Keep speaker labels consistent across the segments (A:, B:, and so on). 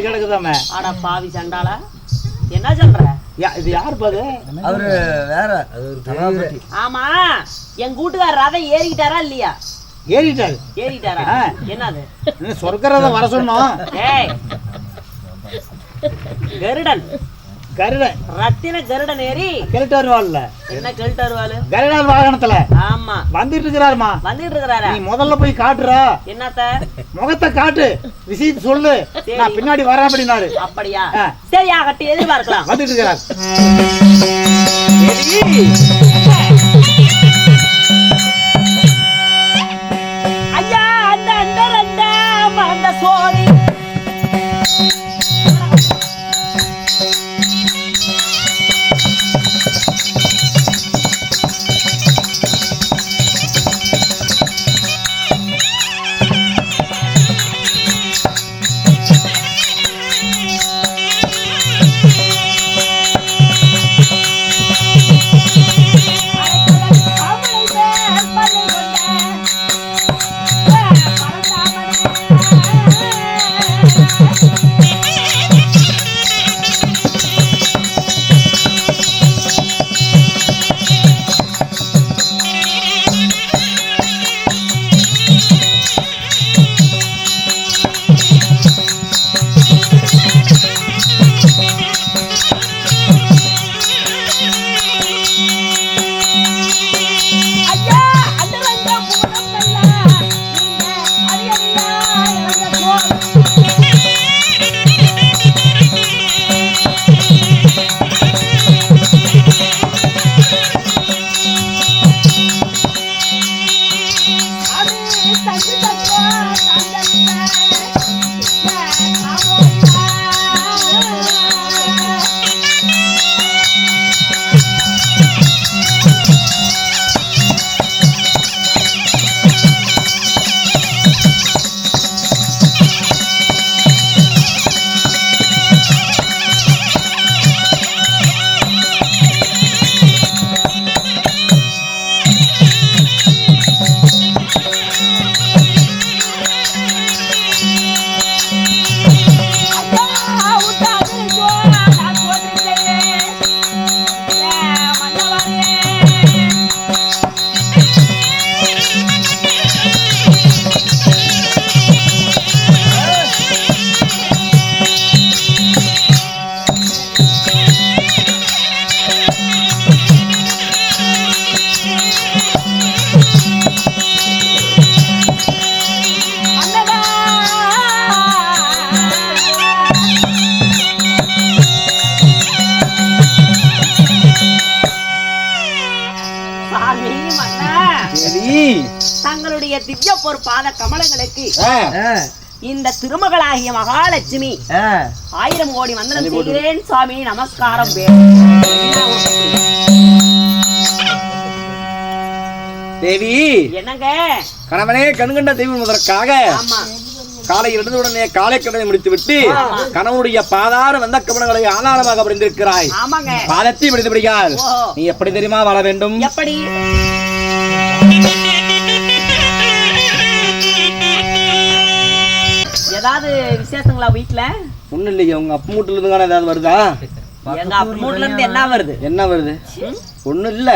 A: கிடக்குதாமே?
B: பாவி என்ன சொல்ற?
A: யா- இது யார் பாது?
C: அவரு வேற.
B: ஆமா. எங்க வீட்டுக்காரர் ரதம் ஏறிக்கிட்டாரா இல்லையா?
A: ஏறிட்டாரு.
B: ஏறிட்டாரா. என்னது?
A: என்ன சொர்க்கரத வர சொன்னோம்.
B: ஏய். கருடன்.
A: கருடன்
B: ரத்தின கருடன் ஏறி
A: வாழ்ல
B: என்ன கெழுட்டாருவாளு
A: கருடார் வாகனத்துல.
B: ஆமா.
A: வந்துட்டு இருக்கிறாருமா
B: வந்துட்டு இருக்கிறாரா
A: நீ முதல்ல போய் காட்டுறா.
B: என்னத்த?
A: முகத்தை காட்டு. விஷயத்தை சொல்லு. நான் பின்னாடி வரேன் அப்படின்னாரு.
B: அப்படியா?
A: ஆ.
B: சரி ஆகட்டும் எதிர்பார்க்கலாம்.
A: வந்துட்டு இருக்கிறார்
B: ஐயா அந்த அந்த அந்த அந்த 我大
A: 声
B: 的 திவ்ய பொறுப்பான கமலங்களுக்கு இந்த திருமகளாகிய மகாலட்சுமி. ஆயிரம் கோடி வந்தனம் செய்கிறேன் சுவாமி. நமஸ்காரம்
A: தேவி
B: என்னங்க?
A: கணவனே கண்கண்ட தெய்வம் முதற்காக காலை எழுந்த உடனே காலை கடனை முடித்து விட்டு
B: ஆமா.
A: கணவனுடைய பாதார வந்த கவனங்களை ஆதாரமாக பிடிந்திருக்கிறாய்
B: ஆமாங்க.
A: பாதத்தை
B: ஓ.
A: நீ எப்படி தெரியுமா வாழ வேண்டும்?
B: எப்படி? ஏதாவது விசேஷங்களா வீட்ல?
A: ஒண்ணும் இல்லையே உங்க அப்பா மூட்டில இருந்து தானே ஏதாவது வருதா?
B: எங்க அப்பூர்ல இருந்து என்ன வருது?
A: என்ன வருது? ஒண்ணும் இல்ல.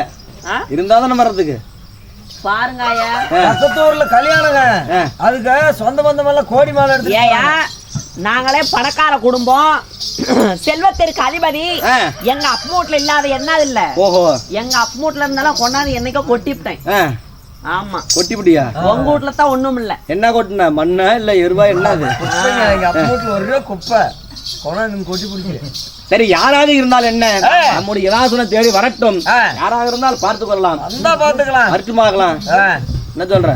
B: ஆ?
A: இருந்தா தானே வர்றதுக்கு.
B: பாருங்க ஐயா.
C: பக்கத்து ஊர்ல கல்யாணங்க.
A: ஆ.
C: அதுக்கு சொந்த பந்தம் எல்லாம் கோடி மாலை எடுத்து
B: ஏயா நாங்களே பணக்கார குடும்பம். செல்வத்திற்கு அதிபதி.
A: ஆ.
B: எங்க அப்பமூட்ல இல்லாத என்ன இல்ல?
A: ஓஹோ.
B: எங்க அப்பமூட்ல இருந்தாலும் கொண்டாந்து என்னைக்கோ கொட்டிவிட்டேன். ஆமா.
A: கொட்டிப்புட்டியா?
B: உங்க வீட்ல தான் ஒண்ணும் இல்ல
A: என்ன கொட்டின? மண்ணா இல்ல எருவா? என்ன அது?
C: குப்பைங்க எங்க அப்பா வீட்டுல ஒரே குப்பை. கொண்டாந்து கொட்டி பிடிச்சி
A: சரி யாராவது இருந்தால் என்ன? நம்முடைய தேடி வரட்டும். யாராக இருந்தால் பார்த்து கொள்ளலாம். மருத்துவமாகலாம்
C: ஆ,
A: என்ன சொல்ற?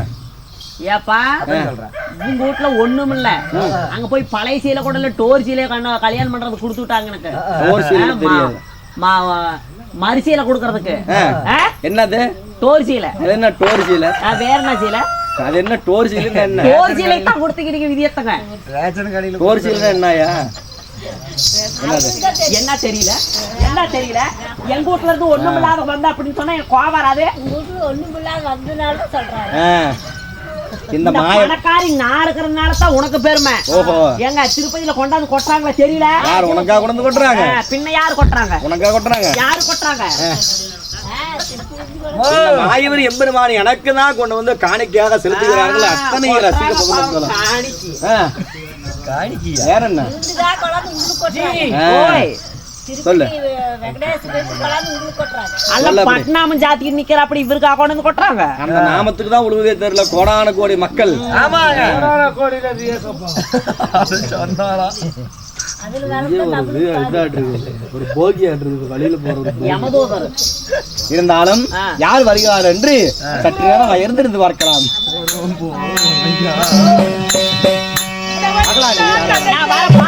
B: ஏப்பா
C: சொல்றேன்.
B: உங்க வீட்ல ஒண்ணும் இல்ல அங்க போய் பழைய சீலை கூட இல்ல டோர் சீலை கண்ண கல்யாணம் பண்றது கொடுத்து விட்டாங்க எனக்கு.
A: டோர் சீலை
B: ஆ,
A: தெரியாது.
B: மா- மா- மறுசீலை கொடுக்கறதுக்கு?
A: என்னது?
B: டோர் சீலை.
A: அது என்ன டோர் சீலை?
B: ஆ, வேற என்ன சீலை?
A: அது என்ன டோர் சீலைன்னா என்ன?
B: டோர் சீலை தான் கொடுத்துக்கிறீங்க விதியத்தங்க
C: ரேஷன் கடையில
A: டோர் சீலைன்னா என்னயா
B: என்ன தெரியல? என்ன தெரியல? எங்க வீட்ல இருந்து ஒண்ணும் இல்லாத வந்தா அப்படின்னு சொன்னா எனக்கு கோவம் வராது.
A: ஆ. இந்த
B: இந்த
A: மாய
B: பணக்காரி நான் இருக்கிறதுனால தான் உனக்கு பெருமை.
A: ஓஹோ.
B: ஏங்க திருப்பதியில கொண்டாந்து கொட்டுறாங்களா தெரியல?
A: யார் உனக்கா கொண்டு கொட்டுறாங்க?
B: பின்ன யாரு கொட்டுறாங்க?
A: உனக்கா கொட்டுறாங்க?
B: யாரு கொட்டுறாங்க?
A: இந்த மாயவர் எம்பெருமான் எனக்கு தான் கொண்டு வந்து காணிக்கையாக செலுத்துகிறார்கள். அத்தனை ரசிக
C: காணிக்கியா?
A: வேற என்ன?
B: ஜாதிக்கு நிக்கிற அப்படி இவருக்கா கொட்டுறாங்க?
A: அந்த நாமத்துக்கு தான் உழுவதே தெரியல கோடான கோடி மக்கள்.
C: ஆமாங்க.
A: ஒரு வழியில இருந்தாலும். யார் வருகிறார் என்று சற்று நேரம் இருந்திருந்து பார்க்கலாம்?
B: நான்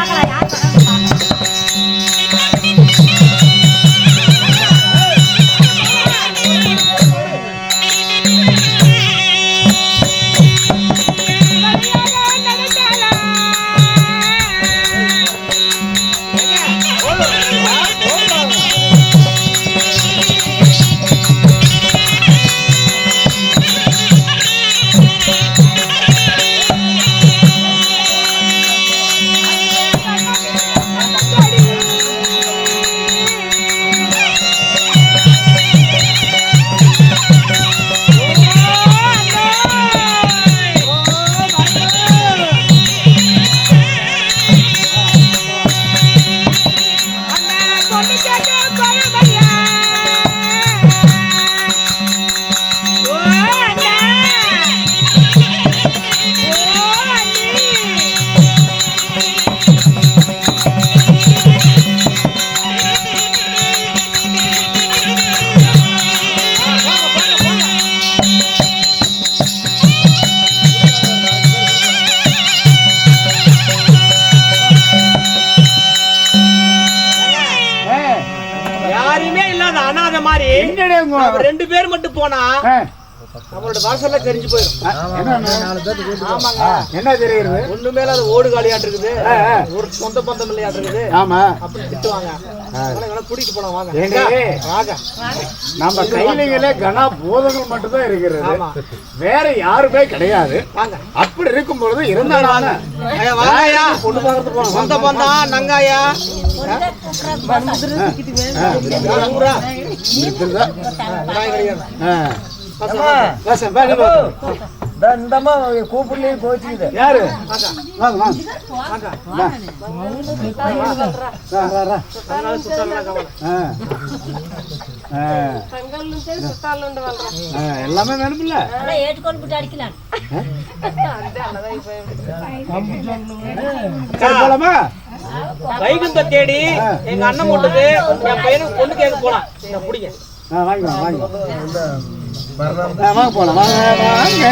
B: நம்மளோட வாசல்ல தெரிஞ்சு போயிடும் ஆமாங்க.
D: என்ன தெரியுது
B: ஒண்ணுமே இல்லாத ஓடு காலியாட்டு இருக்குது ஒரு சொந்த பந்தம் இல்லையாட்டு இருக்குது
D: ஆமா.
B: அப்படி திட்டுவாங்க. அதனால எங்களை கூட்டிட்டு போலாம் வாங்க.
D: ஏங்க?
B: வாங்க.
D: நம்ம கையிலே கனா போதங்கள் மட்டும்தான் இருக்கிறது. வேற யாருமே கிடையாது.
B: வாங்க.
D: அப்படி இருக்கும் பொழுது இருந்தாலும்
B: ஐயா, வாங்க. ஐயா. சொந்த பந்தம். நங்காயா?
C: இந்தம்மா கூப்பிடலையே கோச்சுக்குது
D: யாரு? எல்லாமே வேணுமில்ல? போலாமா?
B: வைகுந்த தேடி எங்க அண்ணன் போட்டது என் பையனுக்கு பொண்ணு கேட்க போலாம். பிடிங்க.
D: ஆ, வாங்க வாங்க ஆ, வாங்க போலாம். வாங்க வாங்க.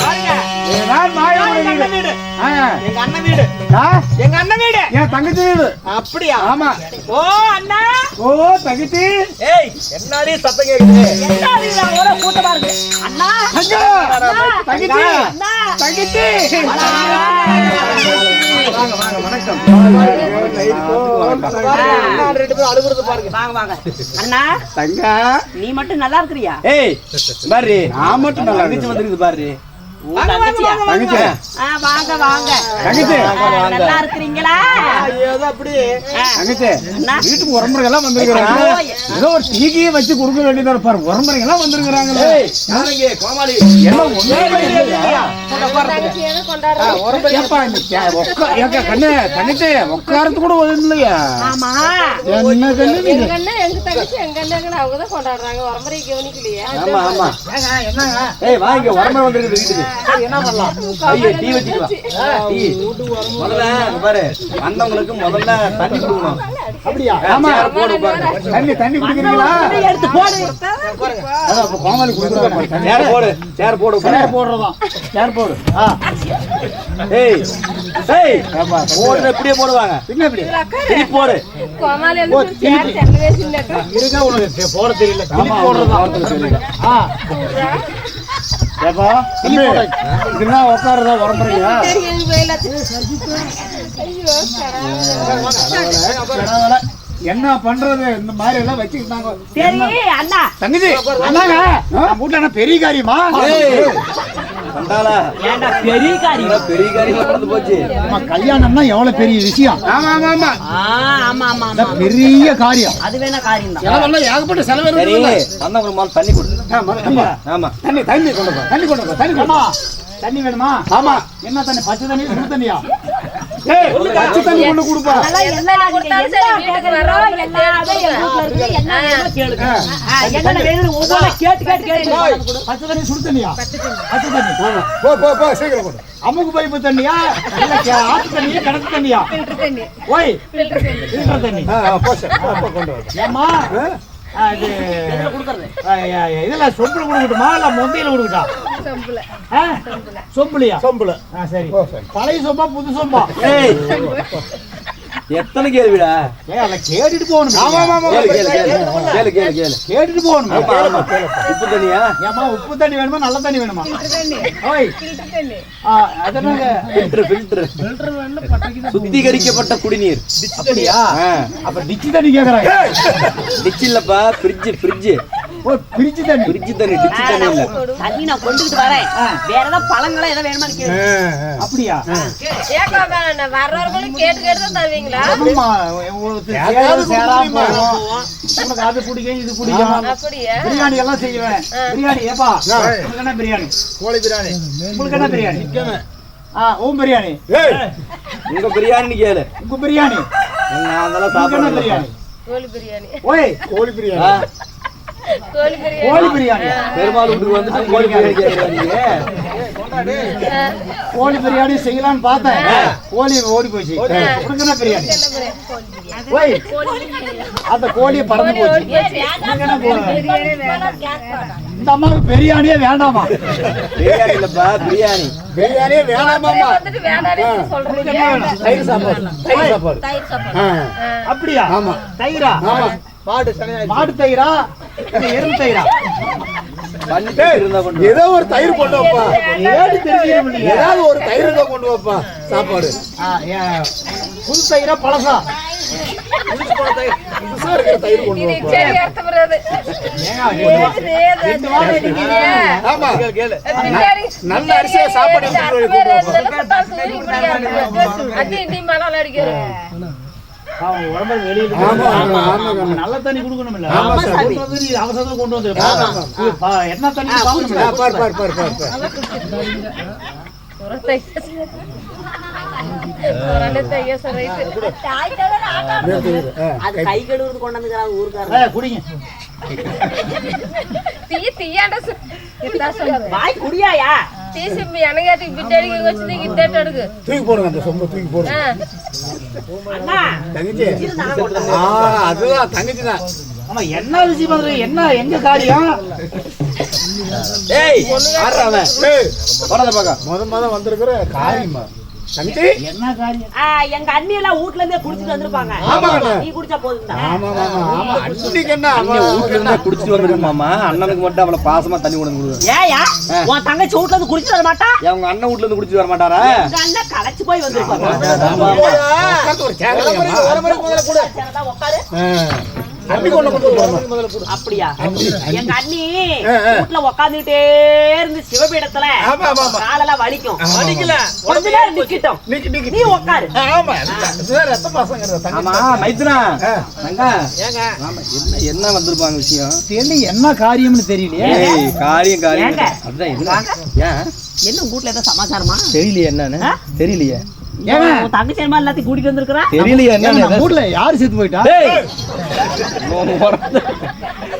D: வாங்க இதுதான் மாயவரம்
B: எங்க அண்ணன் வீடு. எங்க
D: தங்கச்சி வீடு.
B: அப்படியா?
D: ஆமா.
B: ஓ அண்ணா.
D: ஓ தங்கச்சி.
C: ஏய் என்னடி சத்தம் கேக்குது?
B: என்ன வீடா ஒரே கூட்டமா இருக்கு. அண்ணா.
D: அங்க, தங்கச்சி.
B: அண்ணா.
D: தங்கச்சி. வாங்க வாங்க வணக்கம்.
B: அண்ணா ரெண்டு பேரும் அழுகுறது பாருங்க. வாங்க வாங்க. அண்ணா
D: தங்க.
B: நீ மட்டும் நல்லா இருக்கிறியா?
A: ஏய் பாரு
D: நான் மட்டும் நல்லா
A: தங்கச்சி வந்துருக்குது பாரு.
B: வாங்க வாங்க நல்லா இருக்கிறீங்களா?
C: ஏதோ அப்படி.
D: வீட்டுக்கு உரம்புறை எல்லாம் வந்திருக்கிறாங்க ஏதோ ஒரு டீக்கியே வச்சு கொடுக்க வேண்டியதா இருப்பாரு. உரம்புறை எல்லாம் வந்திருக்கிறாங்களே
A: யாருங்க? கோமாளி.
D: எல்லாம் உட்கார்றது கூட இல்லையா?
B: ஆமா.
D: என்ன கண்ணு
E: அவங்க தான் கொண்டாடுறாங்க. வரமுறை கவனிக்கலையே.
A: ஆமா ஆமா. ஏய் வாங்க உடம்பு வந்துருக்குது வீட்டுக்கு. ஐயா டீ வச்சுக்கலாம். டீ. முதல்ல இங்க பாரு வந்தவங்களுக்கு முதல்ல தண்ணி கொடுக்கணும்.
D: அப்படியா? ஆமா.
A: போடு.
D: தண்ணி தண்ணி குடிக்கிறீங்களா?
B: எடுத்து போடு.
D: அதான் அப்ப கோமாளி குடுக்குறாங்க தண்ணி.
A: சேர் போடு சேர் போடு
D: சேர். போடுறதாம் சேர் போடு. ஆ,
A: ஏய் ஏய்
D: ஆமா,
A: போடுற இப்படியே போடுவாங்க?
D: பின்ன எப்படி?
A: திருப்பி போடு.
E: கோமாளி வந்து சேர்
D: இருக்கா உனக்கு போட
A: போடுறது தெரியல.
D: ஆ. ஏப்பா தம்பி உட்காரதா உரம்புறீங்க
E: கடவுளே.
D: என்ன பண்றது? இந்த மாதிரி எல்லாம் வச்சுக்கிட்டாங்க.
F: சரி அண்ணா.
D: தங்கச்சி அண்ணாங்க. வீட்டுல பெரிய காரியமா?
B: பெரிய காரியம்?
A: பெரிய காரியமா நடந்து போச்சு?
D: நம்ம கல்யாணம்னா எவ்வளவு பெரிய விஷயம்? ஆமா ஆமா ஆமா.
B: ஆ, ஆமா ஆமா ஆமா.
D: பெரிய காரியம்.
B: அது வேணா காரியம் தான்.
D: செலவெல்லாம் ஏகப்பட்ட செலவு
A: தண்ணி கொடு.
D: ஆமா, ஆமா.
A: ஆமா.
D: தண்ணி தண்ணி கொண்டு போ தண்ணி கொண்டு போ தண்ணி கொண்டு. தண்ணி வேணுமா? ஆமா. என்ன தண்ணி? பச்சை தண்ணி சுடு தண்ணியா? ஏய் பச்சை தண்ணி கொண்டு கொடுப்பா.
B: கேட்டு கேட்டு கேட்டு
D: பச்சை தண்ணி சுடு தண்ணியா? பச்சை தண்ணி. போ போ போ சீக்கிரம் கொடு. அமுக்கு பைப்பு தண்ணியா? இல்ல கே- ஆத்து தண்ணியா கிணத்து தண்ணியா?
E: தண்ணி.
D: ஓய்
E: ஃபில்டர் தண்ணி.
D: ஃபில்டர் தண்ணி. போ சார் போ கொண்டு வா. ஏம்மா? ஆ, இது
B: கொடுக்கறது?
D: ஆ, ஆ, ஆ, இதுல சொம்புல கொடுக்கட்டுமா? இல்ல மொந்தையில கொடுக்கட்டா? சொம்புலையா? சொம்புல. ஆ சரி. பழைய சொம்பா புது சொம்பா?
A: ஏய். எத்தனை கேள்விடா?
D: அத கேட்டுட்டு போகணும்.
A: கேளு கேளு கேளு
D: கேட்டுட்டு போகணும்.
A: உப்பு தண்ணியா?
D: ஏம்மா உப்பு தண்ணி வேணுமா நல்ல தண்ணி வேணுமா? ஓய்.
E: ஃபில்டர் தண்ணி.
D: ஆ, அதனால
A: ஃபில்டர் ஃபில்டர். சுத்திகரிக்கப்பட்ட குடிநீர்.
D: அப்படியா. அப்ப டிச்சி தண்ணி கேக்குறாங்க
A: டிச் இல்லப்பா ஃப்ரிட்ஜ் ஃப்ரிட்ஜ்.
D: ஓ பிரிச்சு தண்ணி.
A: ஃப்ரிட்ஜ் தண்ணி டிச் தண்ணி இல்ல.
B: தண்ணி நான் கொண்டுகிட்டு வரேன். வேற ஏதாவது பழங்களா ஏதாவது வேணுமான்னு கேளு.
D: அப்படியா?
E: நான் வர்றவர்களும் கேட்டு கேட்டு தான் தருவீங்களா?
D: ஆமாம்மா, உங்களுக்கு சேராது சேராம போகும். உனக்கு அது பிடிக்கும் இது பிடிக்கும்.
E: அப்படியா?
D: பிரியாணி எல்லாம் செய்வேன். பிரியாணி ஏப்பா? உங்களுக்கு என்ன பிரியாணி? கோழி பிரியாணி. உங்களுக்கு என்ன பிரியாணி? ஆ உன் பிரியாணி.
A: உங்க பிரியாணி கேளு.
D: உங்க பிரியாணி.
A: நான் அதெல்லாம்
D: உங்களுக்கு என்ன
A: சாப்பிடுறேன்
D: பிரியாணி?
E: கோழி பிரியாணி.
D: ஓய். கோழி பிரியாணி.
E: கோழி பிரியாணி.
D: கோழி பிரியாணி.
A: பெருமாள் வீட்டுக்கு வந்துட்டு கோழி பிரியாணி
D: கோழி பிரியாணி செய்யலாம்னு பார்த்தேன். கோழி ஓடி போச்சு. உனக்கு பிரியாணி. ஓய் அந்த கோழியை பறந்து போச்சு. இந்த அம்மாவுக்கு பிரியாணியே வேண்டாமா?
A: பிரியாணி இல்லப்பா பிரியாணி.
D: பிரியாணியே சாப்பாடு. தயிர் சாப்பாடு.
F: தயிர் சாப்பாடு.
D: அப்படியா? ஆமா. தயிரா? ஆமா. மாடு மாடு தயிரா? எருமை தயிரா?
A: இருந்தா.
D: ஏதோ ஒரு தயிர் கொண்டு வைப்பா. ஏடு ஏதாவது ஒரு தயிர் தான் கொண்டு வைப்பா. சாப்பாடு. புது தயிரா பழசா? நல்ல அரிசியா சாப்பாடு வெளியில ஆமா நல்ல தண்ணி குடுக்கணும் இல்ல ஆமா கொண்டு வந்து நீ அவசரத்துல கொண்டு வந்து இது பா- என்ன தண்ணி
B: கை கழுவுறது கொண்டாந்துக்கிறாங்க ஊருக்காரங்க.
D: ஏய், குடிங்க.
E: தீ தீயாண்ட இத்தா சொல்லுது எனகாட்டி பிட்டடிக்கு வச்சு கிட்டேட்டு எடுக்கு.
D: தூக்கி போடுங்க அந்த சொம்ப தூக்கி போடுங்க. தங்கச்சி. ஆ அதுதான் தங்கச்சி தான். ஆமா என்ன விஷயம் பண்றீங்க என்ன எங்க காரியம்?
A: ஏய் யார்றா அவன். போறத பாக்க
D: முத முத வந்திருக்கிற காரியமா தங்கச்சி என்ன காரியம்?
B: ஆ, எங்க அண்ணி எல்லாம் வீட்ல இருந்தே குடிச்சிட்டு வந்திருப்பாங்க.
D: ஆமாங்க.
B: நீ குடிச்சா போதும்
D: ஆமா ஆமா ஆமா. அன்னைக்கு என்ன
A: அண்ணன் வீட்டுல இருந்தா குடிச்சிட்டு வந்திருக்கு மாமா. அண்ணனுக்கு மட்டும் அவளை பாசமா தண்ணி கொண்டு கொடுக்குறேன்
B: ஏயா உன் தங்கச்சி வீட்ல இருந்து குடிச்சிட்டு வர மாட்டா?
A: அவங்க அண்ணன் வீட்டுல இருந்து குடிச்சிட்டு வர மாட்டாரா?
B: எங்க அண்ணன் களைச்சு போய் வந்திருப்பாங்க
D: உட்கார்ந்து ஒரு சேர் வைங்கம்மா.
B: சரிடா, உட்காரு
D: கொண்டு.
B: அப்படியா எங்க அண்ணி வீட்ல உட்காந்துட்டே இருந்து சிவபீடத்துல
D: ஆமா, ஆமா, ஆமா.
B: காலெல்லாம் வலிக்கும். வலிக்கல. கொஞ்ச நேரம் நிக்கட்டும்.
D: நிக்கு, நிக்கு.
B: நீ உட்காரு
D: ஆமா. இதுதான் ரத்த பாசங்கிறது
A: ஆமா
D: தங்கச்சி.
A: மைத்ரா
D: ஆ.
A: தங்கா. ஆமா என்ன என்ன வந்திருப்பாங்க விஷயம்?
D: தெரியல என்ன காரியம்னு தெரியலையே.
A: ஏய் காரியம் காரியம்? அதுதான் என்ன? ஏன்?
B: என்ன உங்க வீட்ல ஏதோ சமாச்சாரமா?
A: தெரியலையே என்னன்னு? தெரியலையே.
B: தங்கச்சி அம்மா எல்லாத்தையும் கூட்டிட்டு வந்திருக்கிறா?
A: தெரியலையே
D: நம்ம வீட்ல யாரு செத்து போயிட்டா.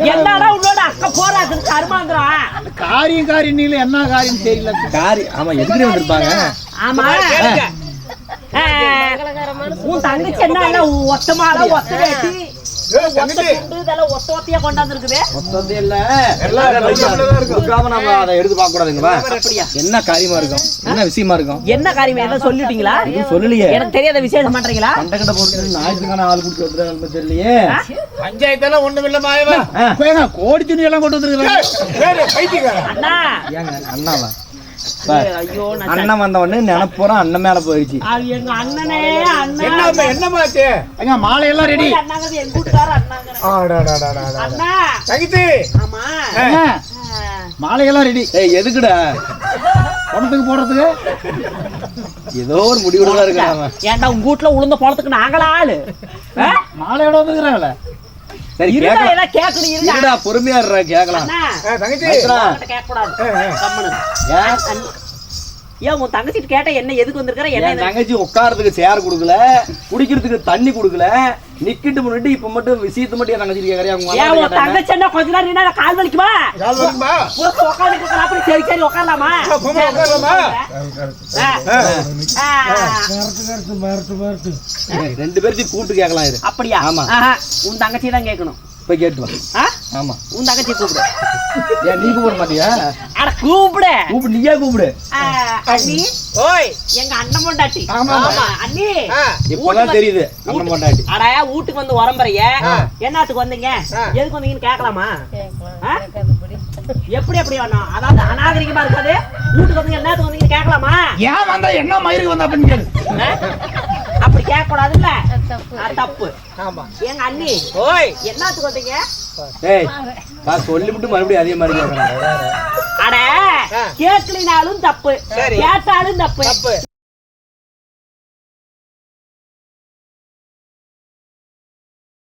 B: என்னடா உன்னோட அக்கா போறாது கருமாந்திரம்
D: காரியம் காரியம் நீல என்ன காரியம் தெரியல.
A: காரி ஆமா எதுக்கு வந்திருப்பாங்க?
B: ஆமா. உன் தங்கச்சி என்ன எல்லாம் ஒத்தமால ஒத்த வேட்டி
F: தங்கச்சி
B: இதெல்லாம் ஒத்த ஒத்தையா கொண்டாந்து இருக்குது
A: மொத்தத்தை இல்ல அதை எடுத்து பார்க்க. என்ன காரியமா இருக்கும்? என்ன விஷயமா இருக்கும்?
B: என்ன காரியம்? எல்லாம் சொல்லிட்டீங்களா?
A: சொல்லலையே.
B: எனக்கு தெரியாத விசேஷம் பண்றீங்களா?
A: கண்டகிட்ட போட்டு ஞாயிற்றுக்கான ஆள் குடிச்சு வந்துருக்காங்க தெரியலையே.
F: பஞ்சாயத்தெல்லாம் ஒண்ணும் இல்ல மாயவா.
D: கோடி துணி எல்லாம் கொண்டு வந்துருக்காங்க
F: வேறு பைத்தியக்காரன்.
B: அண்ணா.
A: ஏங்க அண்ணாவா? அண்ணன் வந்த உடனே நினைப்போறோம் அண்ணன் மேல போயிடுச்சு.
B: அது எங்க அண்ணனே அண்ணா.
F: என்ன என்னமாச்சு
D: ஏங்க மாலையெல்லாம் ரெடி
B: எங்க ஆமா.
D: மாலையெல்லாம் ரெடி
A: ஏய் எதுக்குடா?
D: பணத்துக்கு போடுறதுக்கு
A: ஏதோ ஒரு முடிவுல அவன்.
B: ஏன்டா உங்க வீட்டுல உளுந்த போறதுக்கு நாங்களா ஆளு?
D: மாலையோட வந்துக்கிறாங்களே
A: சரி கேக்கலாம்
B: எல்லாம் கேட்கணும்
A: பொறுமையா இருடா கேக்கலாம்
F: தங்கச்சி.
A: ஏன்
B: உன் தங்கச்சிட்டு கேட்ட என்ன எதுக்கு வந்திருக்கிற என்ன
A: என் தங்கச்சி உட்கார்றதுக்கு சேர் கொடுக்கல குடிக்கிறதுக்கு தண்ணி கொடுக்கல நிக்கிட்டு முன்னிட்டு இப்ப மட்டும் விஷயத்தை மட்டும் என் தங்கச்சி கேக்குறியா?
B: ஏன் உன். தங்கச்சி என்ன கொஞ்ச நேரம் நின்னா கால் வலிக்குமா?
F: கால்
B: உட்காந்துட்டு இருக்கிற அப்படி சரி சரி உட்காரலாமா?
F: உட்காரலாமா?
A: ரெண்டு பேர்த்தையும் கூப்பிட்டு கேட்கலாம் இரு.
B: அப்படியா?
A: ஆமா.
B: உன் தங்கச்சி தான் கேட்கணும்.
A: போய் கேட்டு வா.
B: ஆ?
A: ஆமா.
B: உன் தங்கச்சி கூப்பிடு.
A: ஏன் நீ கூப்பிட மாட்டியா?
B: அட கூப்பிடு.
A: கூப்பிடு நீயே கூப்பிடு.
B: ஆ, அண்ணி.
F: ஓய்.
B: எங்க அண்ணன் பொண்டாட்டி.
D: ஆமா.
B: ஆமா. அண்ணி.
A: இப்பதான் தெரியுது அண்ணன் பொண்டாட்டி.
B: அட வீட்டுக்கு வந்து உரம்புறைய என்னத்துக்கு வந்தீங்க. எதுக்கு வந்தீங்கன்னு கேட்கலாமா? எப்படி எப்படி வேணும் அதாவது அநாகரிகமா இருக்காது. வீட்டுக்கு வந்தீங்க என்னத்துக்கு வந்தீங்கன்னு கேட்கலாமா?
D: ஏன் வந்தா என்ன மயிருக்கு வந்தா அப்படின்னு கேளு?
B: அப்படி கேட்க கூடாதுல்ல அது தப்பு.
F: ஆமா.
B: எங்க அண்ணி
F: ஓய்.
B: என்னத்துக்கு வந்தீங்க
A: ஏய் நான் சொல்லிவிட்டு மறுபடியும் அதே மாதிரி கேட்கறேன்
B: அட. கேட்கலினாலும் தப்பு. கேட்டாலும் தப்பு.
F: தப்பு.